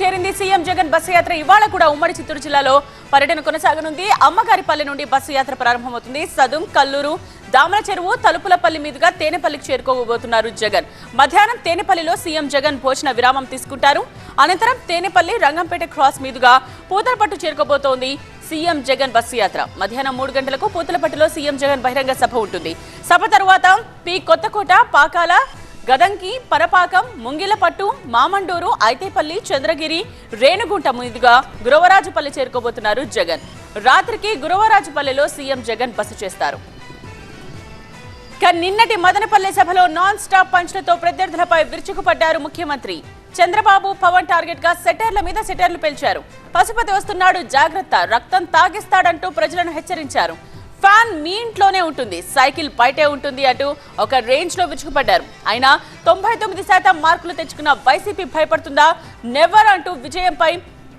చేరింది CM Jagan bus యాత్ర ఇవాళ కూడా ఉమ్మడి చిత్తూరు జిల్లాలో పర్యటన కొనసాగనుంది. అమ్మగారిపల్లి నుండి బస్సు యాత్ర ప్రారంభమవుతుంది. సదుం కల్లూరు దామల చెరువు తలుపులపల్లి మీదుగా తేనెపల్లికి చేరుకోబోతున్నారు జగన్. మధ్యాహ్నం తేనెపల్లిలో సీఎం జగన్ భోజన విరామం తీసుకుంటారు. అనంతరం తేనెపల్లి రంగంపేట క్రాస్ మీదుగా పూతలపట్టు చేరుకోబోతోంది సీఎం జగన్ బస్సు యాత్ర. మధ్యాహ్నం మూడు గంటలకు పూతలపట్టులో సీఎం జగన్ బహిరంగ సభ ఉంటుంది. సభ తరువాత పి కొత్తకోట పాకాల గదంకి పరపాకం ముంగిలపట్టు మామండూరు ఐతేపల్లి చంద్రగిరి రేణుగుంట మీదుగా గురవరాజుపల్లి చేరుకోబోతున్నారు జగన్. రాత్రికి గురవరాజుపల్లిలో సీఎం జగన్ బస చేస్తారు. నిన్నటి మదనపల్లె సభలో నాన్ స్టాప్ పంచ్లతో ప్రత్యర్థులపై విరుచుకుపడ్డారు ముఖ్యమంత్రి. చంద్రబాబు పవన్ టార్గెట్గా సెటర్ల మీద సెటర్లు పేల్చారు. పశుపతి వస్తున్నాడు జాగ్రత్త రక్తం తాగిస్తాడంటూ ప్రజలను హెచ్చరించారు. ఫ్యాన్ మీ ఇంట్లోనే ఉంటుంది. సైకిల్ బయటే ఉంటుంది అంటూ ఒక రేంజ్లో విరుచుకుపడ్డారు అయినా తొంభై తొమ్మిది శాతం మార్కులు తెచ్చుకున్న వైసీపీ భయపడుతుందా? నెవర్ అంటూ విజయంపై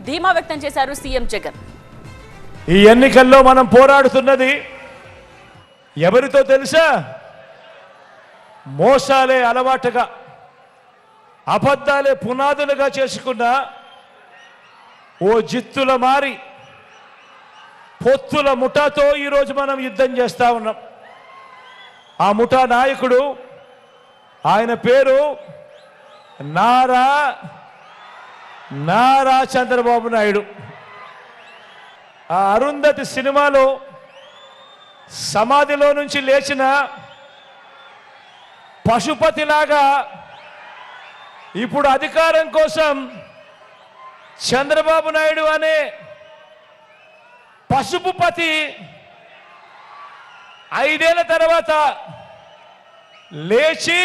ధీమా వ్యక్తం చేశారు సీఎం జగన్. ఈ ఎన్నికల్లో మనం పోరాడుతున్నది ఎవరితో తెలుసా? మోసాలే అలవాటుగా అబద్ధాలే పునాదులుగా చేసుకున్న ఓ జిత్తుల మారి పొత్తుల ముఠాతో ఈరోజు మనం యుద్ధం చేస్తూ ఉన్నాం. ఆ ముఠా నాయకుడు ఆయన పేరు నారా నారా చంద్రబాబు నాయుడు. ఆ అరుంధతి సినిమాలో సమాధిలో నుంచి లేచిన పశుపతిలాగా ఇప్పుడు అధికారం కోసం చంద్రబాబు నాయుడు అనే పసుపు పతి ఐదేళ్ళ తర్వాత లేచి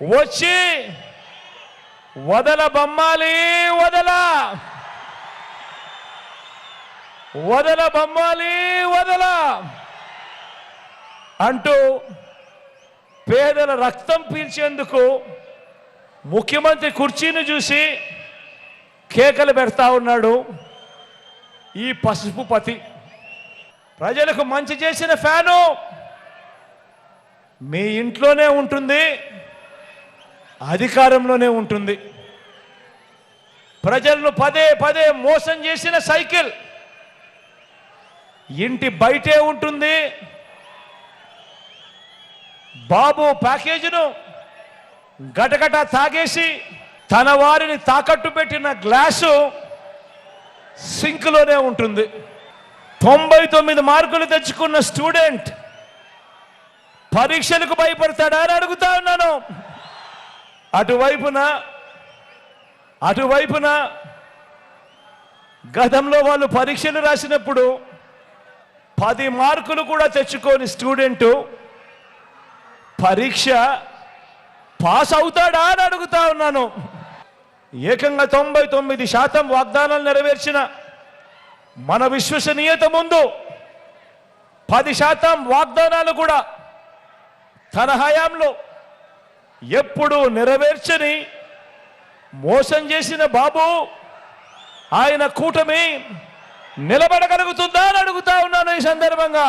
వచ్చి వదల బొమ్మాలి వదల. వదల బొమ్మాలి వదల అంటూ పేదల రక్తం పీల్చేందుకు ముఖ్యమంత్రి కుర్చీని చూసి కేకలు పెడతా ఉన్నాడు. ఈ పసుపు పతి ప్రజలకు మంచి చేసిన ఫ్యాను మీ ఇంట్లోనే ఉంటుంది అధికారంలోనే ఉంటుంది. ప్రజలను పదే పదే మోసం చేసిన సైకిల్. ఇంటి బయటే ఉంటుంది. బాబు ప్యాకేజీను గటగట తాగేసి తన వారిని తాకట్టు పెట్టిన గ్లాసు సింక్లోనే ఉంటుంది. తొంభై తొమ్మిది మార్కులు తెచ్చుకున్న స్టూడెంట్ పరీక్షలకు భయపడతాడా అని అడుగుతా ఉన్నాను. అటువైపున అటువైపున గతంలో వాళ్ళు పరీక్షలు రాసినప్పుడు పది మార్కులు కూడా తెచ్చుకోని స్టూడెంటు పరీక్ష పాస్ అవుతాడా అని అడుగుతా ఉన్నాను. ఏకంగా తొంభై తొమ్మిది శాతం వాగ్దానాలు నెరవేర్చిన మన విశ్వసనీయత ముందు పది శాతం వాగ్దానాలు కూడా తన హయాంలో ఎప్పుడు నెరవేర్చని మోసం చేసిన బాబు ఆయన కూటమి నిలబడగలుగుతుందా అని అడుగుతా ఉన్నాను ఈ సందర్భంగా.